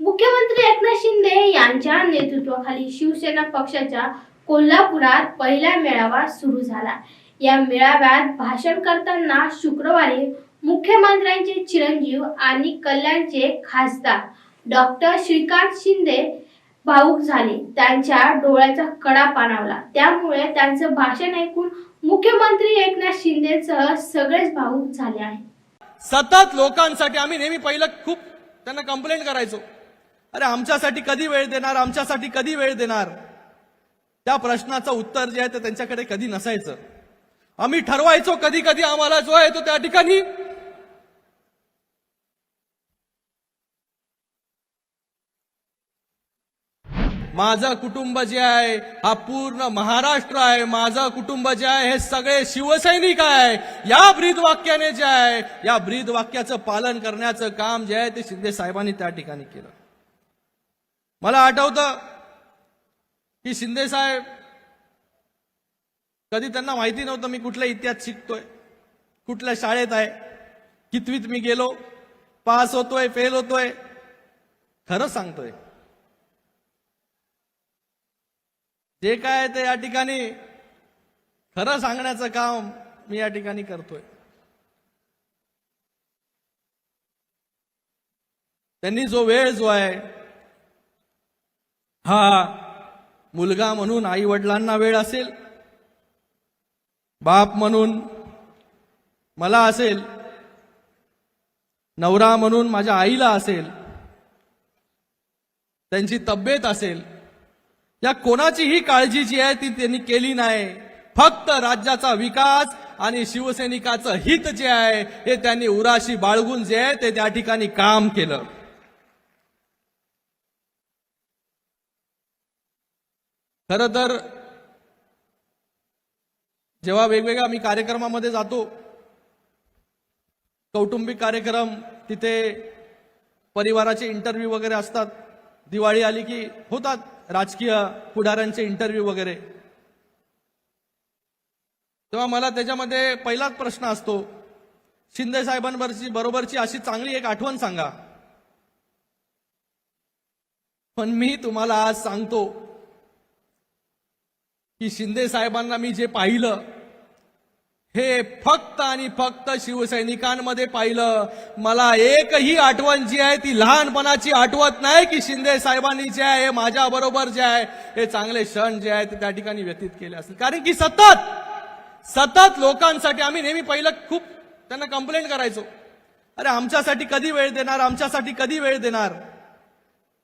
मुख्यमंत्री एकनाथ शिंदे यांच्या नेतृत्वाखाली शिवसेना पक्षाच्या कोल्हापुरात पहिला मेळावा सुरू झाला. या मेळाव्यात भाषण करताना शुक्रवारी मुख्यमंत्र्यांचे चिरंजीव आणि कल्याणचे खासदार डॉक्टर श्रीकांत शिंदे भाऊक झाले. त्यांच्या डोळ्याचा कडा पाणावला. त्यामुळे त्यांचं भाषण ऐकून मुख्यमंत्री एकनाथ शिंदेसह सगळेच भाऊक झाले आहेत. सतत लोकांसाठी आम्ही नेहमी पहिलं खूप त्यांना कंप्लेंट करायचो. अरे आमच्यासाठी कधी वेळ देणार? आमच्यासाठी कधी वेळ देणार? त्या प्रश्नाचं उत्तर जे आहे ते त्यांच्याकडे कधी नसायचं. आम्ही ठरवायचो कधी कधी आम्हाला जो आहे तो त्या ठिकाणी. माझं कुटुंब जे आहे हा पूर्ण महाराष्ट्र आहे. माझं कुटुंब जे आहे हे सगळे शिवसैनिक आहे. या ब्रीद वाक्याने जे आहे या ब्रीद वाक्याचं पालन करण्याचं काम जे आहे ते शिंदे साहेबांनी त्या ठिकाणी केलं. मला आठवतं की शिंदे साहेब कधी त्यांना माहिती नव्हतं मी कुठल्या इतिहास शिकतोय कुठल्या शाळेत आहे कितवीत मी गेलो पास होतोय फेल होतोय खरं सांगतोय. जे काय आहे ते या ठिकाणी खरं सांगण्याचं काम मी या ठिकाणी करतोय. त्यांनी जो वेळ जो आहे हा मुलगा म्हणून आई वडिलांना वेळ असेल बाप म्हणून मला असेल नवरा म्हणून माझ्या आईला असेल त्यांची तब्येत असेल या कोणाचीही काळजी जी आहे ती त्यांनी केली नाही. फक्त राज्याचा विकास आणि शिवसैनिकाचं हित जे आहे हे त्यांनी उराशी बाळगून जे आहे ते त्या ठिकाणी काम केलं. खर तर जेव्हा वेगवेगळ्या आम्ही कार्यक्रमामध्ये जातो कौटुंबिक कार्यक्रम तिथे परिवाराचे इंटरव्ह्यू वगैरे असतात. दिवाळी आली की होतात राजकीय पुढाऱ्यांचे इंटरव्ह्यू वगैरे. तेव्हा मला त्याच्यामध्ये पहिलाच प्रश्न असतो शिंदे साहेबांवरची बरोबरची अशी चांगली एक आठवण सांगा. पण मी तुम्हाला आज सांगतो की शिंदे साहेबांना मी जे पाहिलं हे फक्त आणि फक्त शिवसैनिकांमध्ये पाहिलं. मला एकही आठवण जी आहे ती लहानपणाची आठवत नाही की शिंदे साहेबांनी जे आहे माझ्या बरोबर जे आहे हे चांगले क्षण जे आहे ते त्या ठिकाणी व्यतीत केले असतील. कारण की सतत सतत लोकांसाठी आम्ही नेहमी पहिलं खूप त्यांना कंप्लेंट करायचो. अरे आमच्यासाठी कधी वेळ देणार आमच्यासाठी कधी वेळ देणार?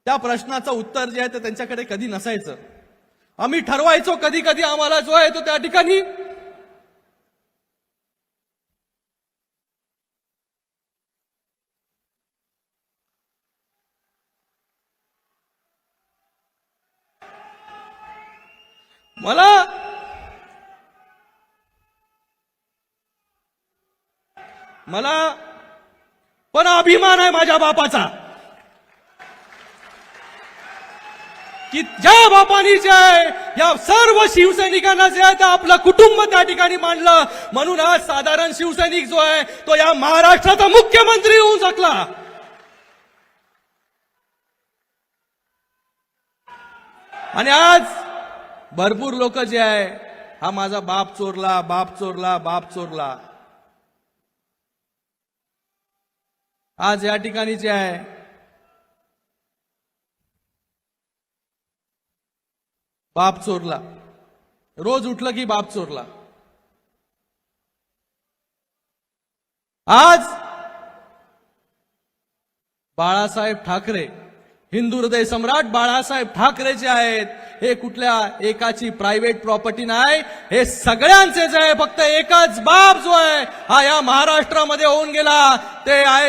त्या प्रश्नाचं उत्तर जे आहे ते त्यांच्याकडे कधी नसायचं. आम्ही ठरवायचो कधी कधी आम्हाला जो आहे तो त्या ठिकाणी. मला मला पण अभिमान आहे माझ्या बापाचा. की ज्या बापानी जे आहे या सर्व शिवसैनिकांना जे आहे ते आपलं कुटुंब त्या ठिकाणी मांडलं. म्हणून आज साधारण शिवसैनिक जो आहे तो या महाराष्ट्राचा मुख्यमंत्री होऊ शकला. आणि आज भरपूर लोक जे आहे हा माझा बाप चोरला बाप चोरला बाप चोरला. आज या ठिकाणी जे आहे बाप चोरला. रोज उठलं की बाप चोरला. आज बाळासाहेब ठाकरे हिंदू हृदय सम्राट बाळासाहेब ठाकरे जे आहेत. हे कुठल्या एकाची प्रायव्हेट प्रॉपर्टी नाही हे सगळ्यांचे जे आहे. फक्त एकच बाप जो आहे हा या महाराष्ट्रामध्ये होऊन गेला. ते आहे